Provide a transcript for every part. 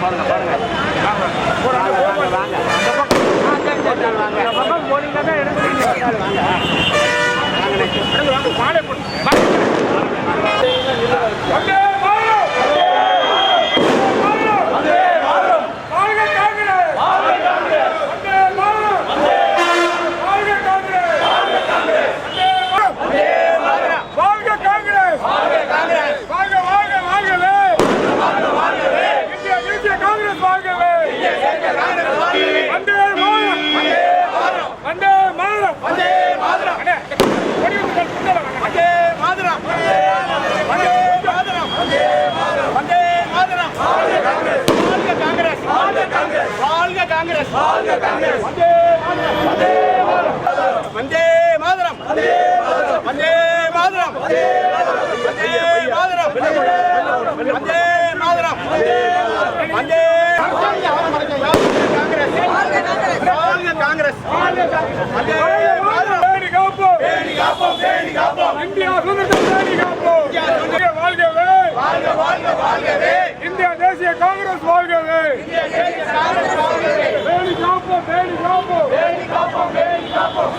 பாருங்க பாருங்க வாங்க வாங்க அந்த பக்கம் வாங்க இந்த பக்கம் போனீங்கன்னா எடுத்து வாங்க வாழ்க வாழ்கவே இந்தியா தேசிய காங்கிரஸ் வாழ்கவே இந்தியா தேசிய காங்கிரஸ் வாழ்கவே பேணி காப்போம் பேணி காப்போம் பேணி காப்போம் பேணி காப்போம்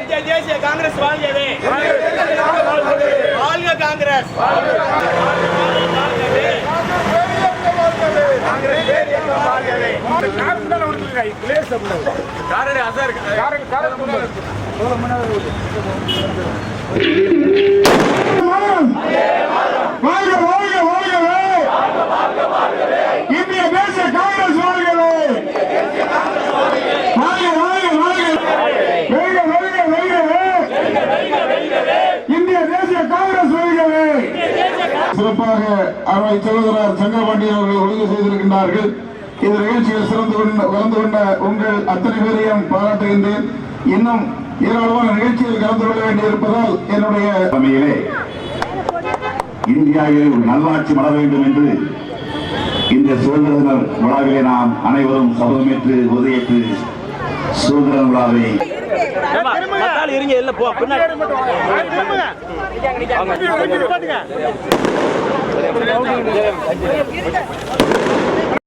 இந்திய தேசிய காங்கிரஸ் வாழ்கவே வாழ்க காங்கிரஸ் வாழ்க வாழ்க வாழ்கவே இந்திய தேசிய காங்கிரஸ் வாழ்கவே வாழ்க வாழ்க வாழ்க வெல்க வெல்க வெல்கவே இந்திய தேசிய காங்கிரஸ் வெல்கவே சிறப்பாக அவை சகோதரர் சங்கரபாண்டியன் அவர்கள் ஒழுங்கு செய்திருக்கின்றார்கள். இந்த நிகழ்ச்சியில் சிறந்து கொண்ட கலந்து கொண்ட உங்கள் அத்தனை பேரையும் பாராட்டுகின்றேன். இன்னும் ஏராளமான நிகழ்ச்சியில் கலந்து கொள்ள வேண்டியிருப்பதால் என்னுடைய தலைமையிலே இந்தியாவில் ஒரு நல்லாட்சி வர வேண்டும் என்று இந்த சுதந்திர தின விழாவிலே நாம் அனைவரும் சபதமேற்று உதயேற்று சுதந்திர விழாவை நீங்க இல்ல போ பின்னாடி.